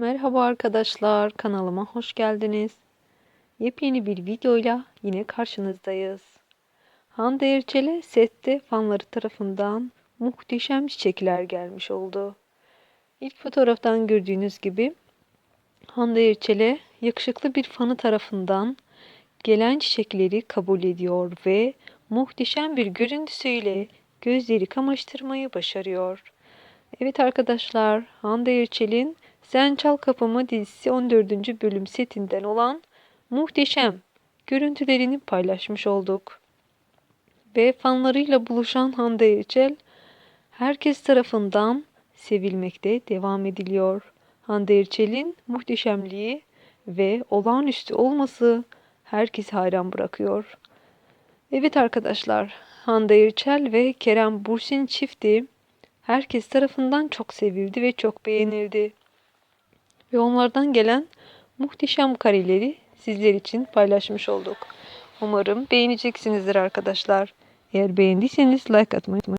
Merhaba arkadaşlar, kanalıma hoş geldiniz. Yepyeni bir videoyla yine karşınızdayız. Hande Erçel'e sette fanları tarafından muhteşem çiçekler gelmiş oldu. İlk fotoğraftan gördüğünüz gibi Hande Erçel'e yakışıklı bir fanı tarafından gelen çiçekleri kabul ediyor ve muhteşem bir görüntüsüyle gözleri kamaştırmayı başarıyor. Evet arkadaşlar, Hande Erçel'in Sen Çal Kapımı dizisi 14. bölüm setinden olan muhteşem görüntülerini paylaşmış olduk. Ve fanlarıyla buluşan Hande Erçel herkes tarafından sevilmekte devam ediliyor. Hande Erçel'in muhteşemliği ve olağanüstü olması herkesi hayran bırakıyor. Evet arkadaşlar, Hande Erçel ve Kerem Bursin çifti herkes tarafından çok sevildi ve çok beğenildi. Ve onlardan gelen muhteşem kareleri sizler için paylaşmış olduk. Umarım beğeneceksinizdir arkadaşlar. Eğer beğendiyseniz like atmayı.